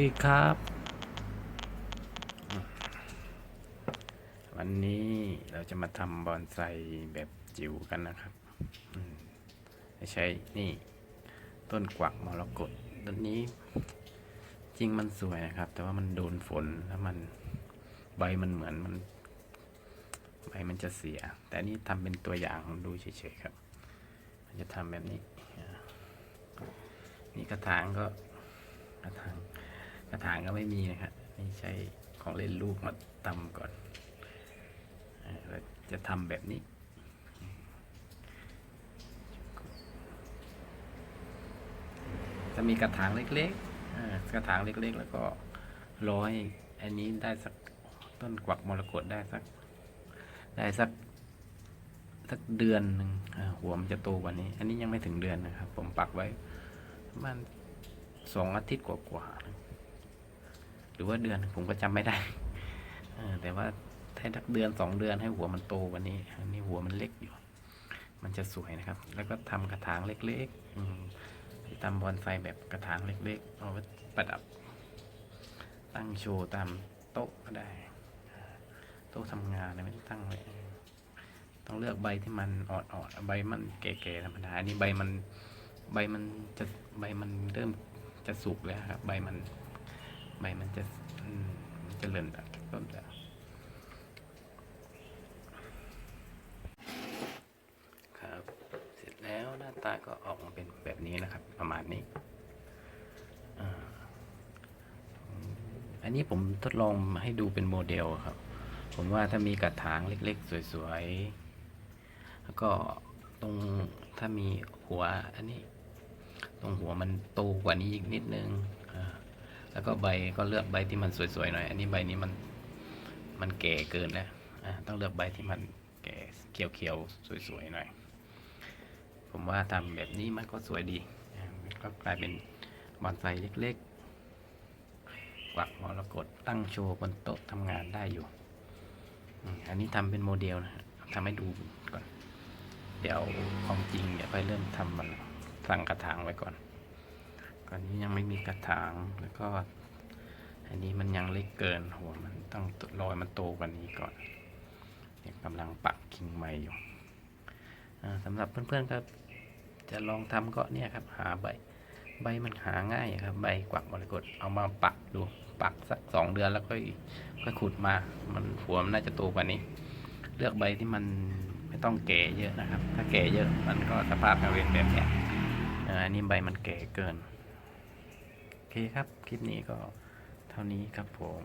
ดีครับ วันนี้เราจะมาทำบอนไซแบบจิ๋วกันนะครับใช้นี่ ต้นกวักมรกตต้นนี้ จริงมันสวยนะครับ แต่ว่ามันโดนฝนแล้วมันใบมันเหมือนมัน ใบมันจะเสีย แต่นี่ทำเป็นตัวอย่างดูเฉยๆครับมันจะทำแบบนี้ นี่กระถางก็ กระถางก็ไม่มีนะครับนี่ใช้ของเล่นลูกมาตำก่อนเอ่อแล้วจะทำแบบนี้จะมีกระถางเล็กๆกระถางเล็กๆ แล้วก็ร้อย อันนี้ได้สักต้นกวักมรกตได้สัก ได้สักสักเดือนหนึ่งหัวมันจะโตกว่านี้ อันนี้ยังไม่ถึงเดือนนะครับ ผมปักไว้ประมันสองอาทิตย์กว่าๆ รือว่าเดือนผมก็จำไม่ได้แต่ว่าถ้าสักเดือนสองเดือนให้หัวมันโตกวันนี้อันนี้หัวมันเล็กอยู่ มันจะสวยนะครับ แล้วก็ทำกระถางเล็กๆทำบอนไซแบบกระถางเล็กๆเอาไว้ประดับ ตั้งโชว์ตามโต๊ะก็ได้ โต๊ะทำงานนะไม่ต้องตั้งไว้ต้องเลือกใบที่มันอ่อนๆใบมันแก่ๆธรรมดาอันนี้ใบมันใบมันจะใบมันเริ่มจะสุกแล้วครับ ใบมัน ใบมันจะมันจะเลื่อนจากต้นแล้วครับ เสร็จแล้วหน้าตาก็ออกมาเป็นแบบนี้นะครับ ประมาณนี้ออันนี้ผมทดลองให้ดูเป็นโมเดลครับ ผมว่าถ้ามีกระถางเล็ก ๆ สวยๆ แล้วก็ตรงถ้ามีหัวอันนี้ ตรงหัวมันโตกว่านี้อีกนิดนึง แล้วก็ใบก็เลือกใบที่มันสวยๆหน่อย อันนี้ใบนี้มันมันแก่เกินแล้วอะต้องเลือกใบที่มันแก่เขียวๆสวยๆหน่อย ผมว่าทำแบบนี้มันก็สวยดีก็กลายเป็นบอนไซเล็กๆกวักมรกตตั้งโชว์บนโต๊ะทำงานได้อยู่ อันนี้ทำเป็นโมเดลนะทำให้ดูก่อน เดี๋ยวของจริงเดี๋ยวค่อยเริ่มทำมันสั่งกระถางไว้ก่อน อนนี้ยังไม่มีกระถางแล้วก็อันนี้มันยังเล็กเกินหัวมันต้องรอยมันโตกว่านี้ก่อนเนี่ยกำลังปักกิ่งใหม่อยู่สำหรับเพื่อนๆครับ จะลองทำก็เนี่ยครับหาใบ ใบมันหาง่ายครับ ใบกวักมรกตเอามาปักดูปักสักสองเดือนแล้วค่อยค่อยขุดมา มันหัวมันน่าจะโตกว่านี้ เลือกใบที่มันไม่ต้องแก่เยอะนะครับ ถ้าแก่เยอะมันก็สภาพจะเป็นแบบเนี้ยอันนี้ใบมันแก่เกิน เคครับ คลิปนี้ก็เท่านี้ครับผม